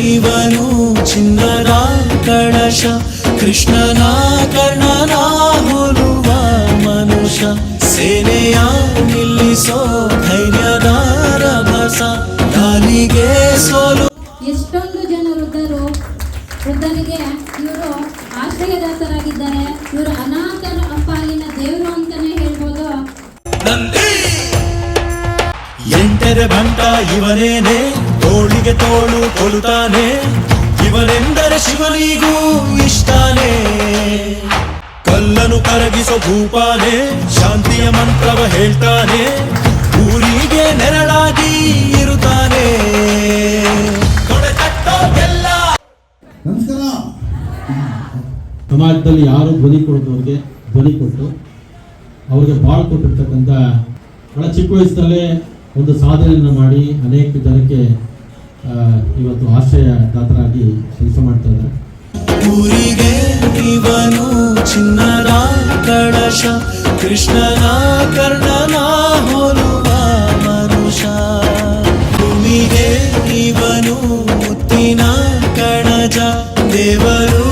ಇವನು ಚಿನ್ನದ ಕಳಶ, ಕೃಷ್ಣನ ಕರ್ಣನ ಹುರುವ ಮನುಷ್ಯ. ಸೇನೆಯ ನಿಲ್ಲಿಸೋ ಧೈರ್ಯದ ರಭಸ ಕಾಲಿಗೆ ಸೋಲು. ಎಷ್ಟೊಂದು ಜನ ವೃದ್ಧರು ವೃದ್ಧರಿಗೆ ಇವರು ಆಶ್ರಯದಾತರಾಗಿದ್ದಾರೆ. ಎಂಟರೆ ಬಂಟ ಇವನೇನೆ? ತೋಳಿಗೆ ತೋಳು ಕೊಲುತಾನೆ ಇವನೆಂದರೆ ಶಿವನಿಗೂ ಇಷ್ಟಾನೆ. ಕಲ್ಲನು ಕರಗಿಸೋ ಭೂಪಾನೆ ಶಾಂತಿಯ ಮಂತ್ರವ ಹೇಳ್ತಾನೆ. ಊರಿಗೆ ನೆರಳಾಗಿ ಇರುತ್ತಾನೆ. ನಮಸ್ಕಾರ. ಸಮಾಜದಲ್ಲಿ ಯಾರು ಧ್ವನಿ ಕೊಡೋದವ್ರಿಗೆ ಧ್ವನಿ ಕೊಟ್ಟು ಅವ್ರಿಗೆ ಬಾಳ್ ಕೊಟ್ಟಿರ್ತಕ್ಕಂಥ ಬಹಳ ಚಿಕ್ಕ ವಯಸ್ಸಲ್ಲೇ ಒಂದು ಸಾಧನೆಯನ್ನು ಮಾಡಿ ಅನೇಕ ಜನಕ್ಕೆ ಇವತ್ತು ಆಶ್ರಯ ದಾತರಾಗಿ ಕೆಲಸ ಮಾಡ್ತಾ ಇದ್ದಾರೆ. ಇವನು ಚಿನ್ನದ ಕಳಶ, ಕೃಷ್ಣನ ಕರ್ಣನ ಹೋಲುವ ಮನುಷ್ಯ. ಭೂಮಿಗೆ ಇವನು ಮುತ್ತಿನ ಕಣಜ, ದೇವರು